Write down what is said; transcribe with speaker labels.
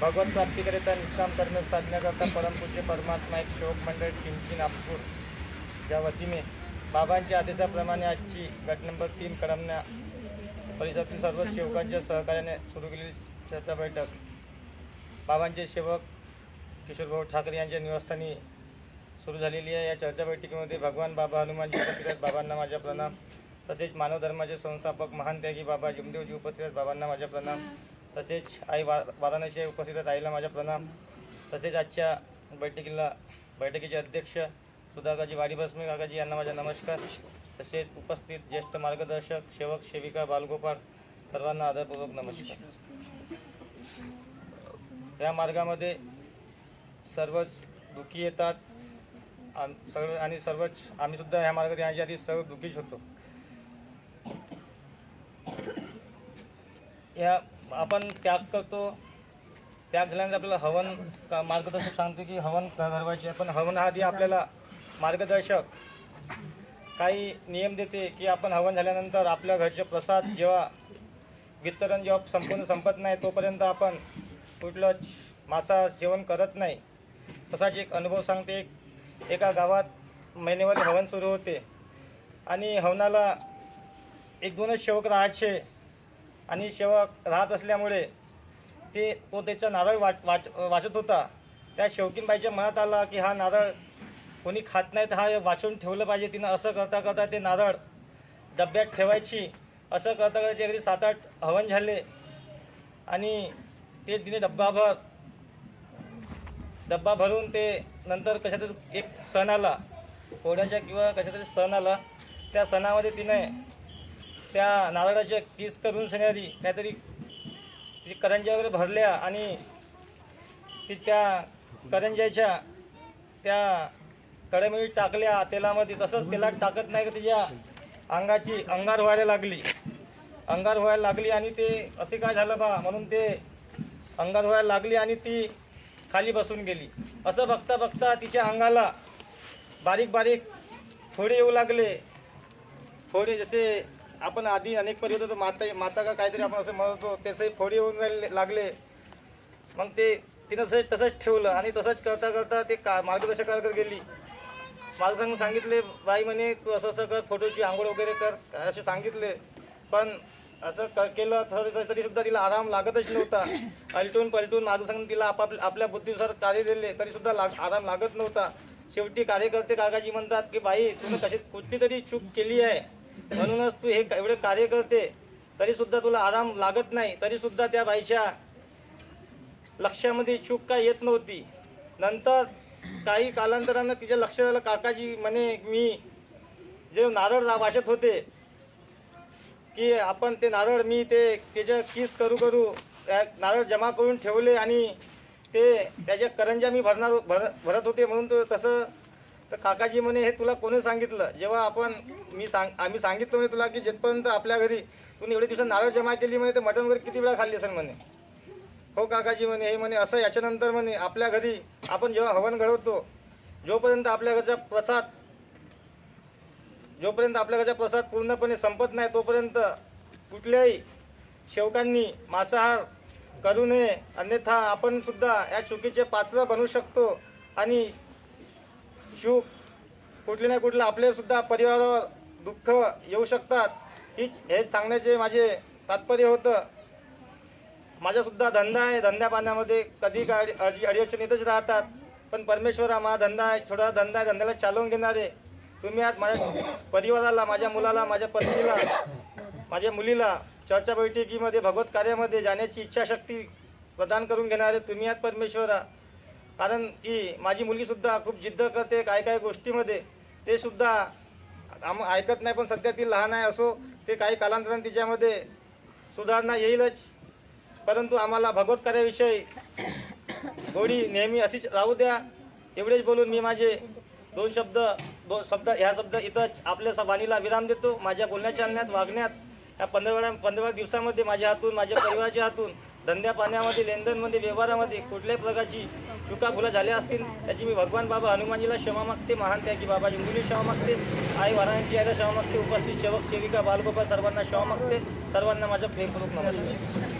Speaker 1: भगवत प्राप्तीकरिता निष्काम कर्म साधण्याकरता परमपूज्य परमात्मा एक शोक मंडळ किंची नागपूर. च्या वतीने बाबांच्या आदेशाप्रमाणे आजची गट नंबर तीन करमण्या परिसरातील सर्व सेवकांच्या सहकार्याने सुरू केलेली चर्चा बैठक. बाबांचे सेवक किशोरभाऊ ठाकरे यांच्या निवासस्थानी सुरू झालेली आहे. या चर्चा बैठकीमध्ये भगवान बाबा हनुमानजी उपस्थित बाबांना माझा प्रणाम. तसेच मानव धर्माचे संस्थापक महान त्यागी बाबा जुमदेवजी उपस्थित बाबांना माझा प्रणाम. तसेच आई वा वाराणसी उपस्थित आईला माझा प्रणाम. तसेच आजच्या बैठकीला बैठकीचे अध्यक्ष सुधाकाजी वाडीभस्मे काकाजी यांना माझा नमस्कार. तसेच उपस्थित ज्येष्ठ मार्गदर्शक सेवक सेविका बालगोपाळ सर्वांना आदरपूर्वक नमस्कार. या मार्गामध्ये सर्वच दुःखी येतात आम- सर्व आणि सर्वच आम्हीसुद्धा ह्या मार्गात याच्या आधी सर्व दुःखीच होतो. या आपण त्याग करतो. त्याग झाल्यानंतर आपल्याला हवन का मार्गदर्शक सांगते की हवन का पण हवन आधी आपल्याला मार्गदर्शक काही नियम देते की आपण हवन झाल्यानंतर आपल्या घरचे प्रसाद जेव्हा वितरण जेव्हा संपूर्ण संपत नाही तोपर्यंत आपण कुठलं मासा जेवण करत नाही. तसाच एक अनुभव सांगते. एक एका गावात महिनेवारी हवन सुरू होते. आणि हवनाला एक दोनच शेवक राहायचे. आणि शेवक राहत असल्यामुळे ते तो त्याचा नारळ वाच वाच वाचत होता. त्या शेवकीनबाईच्या मनात आला की हा नारळ कोणी खात नाही तर हा वाचून ठेवलं पाहिजे तिनं. असं करता करता ते नारळ डब्यात ठेवायची. असं करता करता त्याकडे सात आठ हवन झाले. आणि ते तिने डब्बाभर डब्बा भरून ते नंतर कशातरी एक सण आला. पोळ्याच्या किंवा कशातरी सण आला. त्या सणामध्ये तिने त्या नारळाच्या किस करून सणारी काहीतरी तिची करंज्या वगैरे भरल्या आणि ती त्या करंज्याच्या त्या कडेमध्ये टाकल्या तेलामध्ये तसंच तेलात टाकत नाही का तिच्या अंगाची अंगार व्हायला लागली. अंगार व्हायला लागली आणि ते असे काय झालं बा म्हणून ते अंगार व्हायला लागली आणि ती खाली बसून गेली. असं बघता बघता तिच्या अंगाला बारीक बारीक फोडे येऊ लागले. फोडे जसे आपण आधी अनेक पर्यंत होतो माता माता का काहीतरी आपण असं म्हणत होतो तसे फोडी होऊन राहिले- लागले. मग ते तिनं तसंच तसंच ठेवलं आणि तसंच करता करता ते का मार्गदर्शकाकडे गेली. मार्गदर्शक सांगितले बाई म्हणे तू असं असं कर फोटोची आंघोळ वगैरे कर असे सांगितले. पण असं क केलं तर तरी सुद्धा तिला आराम लागतच नव्हता. अलटून पलटून मार्गदर्शक तिला आपाप आपल्या बुद्धीनुसार कार्य दिले तरीसुद्धा लाग आराम लागत नव्हता. शेवटी कार्यकर्ते काकाजी म्हणतात की बाई तुम्ही कशी कुठली तरी चूक केली आहे म्हणूनच तू हे एवढे कार्य करते तरी सुद्धा तुला आराम लागत नाही तरी सुद्धा त्या बाईच्या लक्षामध्ये चूक काय येत नव्हती. नंतर काही कालांतरानं तिच्या लक्षात आलं काकाजी म्हणे मी जे नारळ रा- वाचत होते की आपण ते नारळ मी ते त्याच्या किस करू करू नारळ जमा करून ठेवले आणि ते त्याच्या करंज्या मी भरणार भर भरत होते म्हणून तो तसं तर काकाजी म्हणे हे तुला कोणी सांगितलं? जेव्हा आपण मी सांग आम्ही सांगितलं म्हणे तुला की जिथपर्यंत आपल्या घरी तुम्ही एवढे दिवसात नारळ जमा केली म्हणे ते मटण वगैरे किती वेळा खाल्ली असेल म्हणे. हो काकाजी म्हणे हे म्हणे असं याच्यानंतर म्हणे आपल्या घरी आपण जेव्हा हवन घडवतो जोपर्यंत आपल्या घरचा प्रसाद जोपर्यंत आपल्या घरचा प्रसाद पूर्णपणे संपत नाही तोपर्यंत कुठल्याही शेवकांनी मांसाहार करू नये. अन्यथा आपण सुद्धा या चुकीचे पात्र बनू शकतो आणि शिव कुठले ना कुठले आपले सुद्धा परिवारावर दुःख येऊ शकतात. हीच हे सांगण्याचे माझे तात्पर्य होतं. माझासुद्धा धंदा आहे धंद्या पाण्यामध्ये कधी काय अडी अडीअडचण येतच राहतात. पण परमेश्वर हा माझा धंदा आहे छोटा धंदा आहे धंद्याला चालवून घेणारे. तुम्ही आज माझ्या परिवाराला माझ्या मुलाला माझ्या पत्नीला माझ्या मुलीला चर्चा बैठकीमध्ये भगवत कार्यामध्ये जाण्याची इच्छाशक्ती प्रदान करून घेणारे तुम्ही आहात परमेश्वरा कारण की माझी मुलगीसुद्धा खूप जिद्द करते काय काय गोष्टीमध्ये. ते सुद्धा आम ऐकत नाही पण सध्या ती लहान आहे असो ते काही कालांतराने तिच्यामध्ये सुधारणा येईलच. परंतु आम्हाला भगवत कार्याविषयी गोडी नेहमी अशीच राहू द्या. एवढेच बोलून मी माझे दोन शब्द दोन शब्द ह्या शब्द इथंच आपल्या वाणीला विराम देतो. माझ्या बोलण्याच्या आणण्यात वागण्यात या पंधरा पंधरा दिवसामध्ये माझ्या हातून माझ्या परिवाराच्या हातून धंद्या पाण्यामध्ये लेनदेनमध्ये व्यवहारामध्ये कुठल्याही प्रकारची चुका भुला झाल्या असतील त्याची मी भगवान बाबा हनुमानजीला क्षमा मागते महान त्यागी बाबा जिंबुली क्षमा मागते आई वाराणसी यायला क्षमा मागते उपस्थित सेवक सेविका बालगोपाल सर्वांना क्षमा मागते. सर्वांना माझ्या प्रेमपूर्वक नमस्कार.